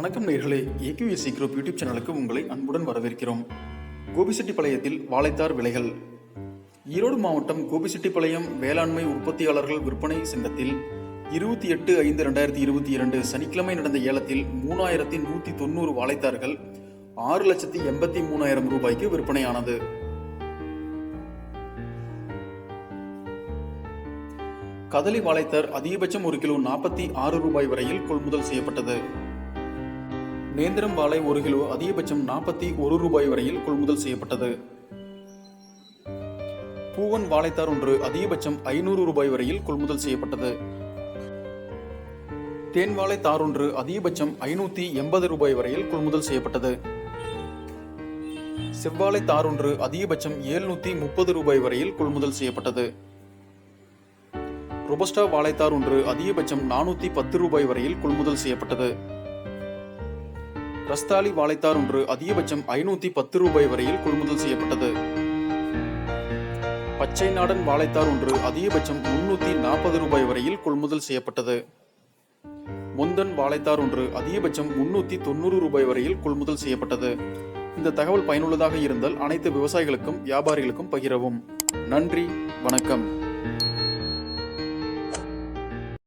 வணக்கம் நேர்களே. AQSC group YouTube சேனலுக்கு உங்களை அன்புடன் வரவேற்கிறோம். கோபிசெட்டிப்பாளையத்தில் வாழைத்தார் விலைகள். ஈரோடு மாவட்டம் கோபிசெட்டிப்பாளையம் வேளாண்மை உற்பத்தியாளர்கள் விற்பனை சங்கத்தில் இருபத்தி எட்டு ஐந்து ரெண்டாயிரத்தி இருபத்தி இரண்டு சனிக்கிழமை நடந்த ஏலத்தில் மூணாயிரத்தி நூற்றி தொண்ணூறு வாழைத்தார்கள் ஆறு லட்சத்தி எண்பத்தி மூணாயிரம் ரூபாய்க்கு விற்பனையானது. கதலி வாழைத்தார் அதிகபட்சம் ஒரு கிலோ நாற்பத்தி ஆறு ரூபாய் வரையில் கொள்முதல் செய்யப்பட்டது. நேந்திரம் வாழை ஒரு கிலோ அதிகபட்சம் நாற்பத்தி ஒரு ரூபாய் வரையில் கொள்முதல் செய்யப்பட்டது. பூவன் வாழைத்தார் ஒன்று அதிகபட்சம் ஐநூறு ரூபாய் வரையில் கொள்முதல் செய்யப்பட்டது. தேன் வாழை தார் ஒன்று அதிகபட்சம் ஐநூத்தி எண்பது ரூபாய் வரையில் கொள்முதல் செய்யப்பட்டது. செவ்வாழை தார் ஒன்று அதிகபட்சம் ஏழ்நூத்தி முப்பது ரூபாய் வரையில் கொள்முதல் செய்யப்பட்டது. ரொபஸ்டா வாழைத்தார் ஒன்று அதிகபட்சம் நானூத்தி பத்து ரூபாய் வரையில் கொள்முதல் செய்யப்பட்டது. ரஸ்தாலி வாழைத்தார் ஒன்று அதிகபட்சம் ஐநூத்தி பத்து ரூபாய் வரையில் கொள்முதல் செய்யப்பட்டது. பச்சை நாடன் வாழைத்தார் ஒன்று அதிகபட்சம் முன்னூத்தி நாற்பது ரூபாய் வரையில் கொள்முதல் செய்யப்பட்டது. முந்தன் வாழைத்தார் ஒன்று அதிகபட்சம் முன்னூத்தி தொண்ணூறு ரூபாய் வரையில் கொள்முதல் செய்யப்பட்டது. இந்த தகவல் பயனுள்ளதாக இருந்தால் அனைத்து விவசாயிகளுக்கும் வியாபாரிகளுக்கும் பகிரவும். நன்றி வணக்கம்.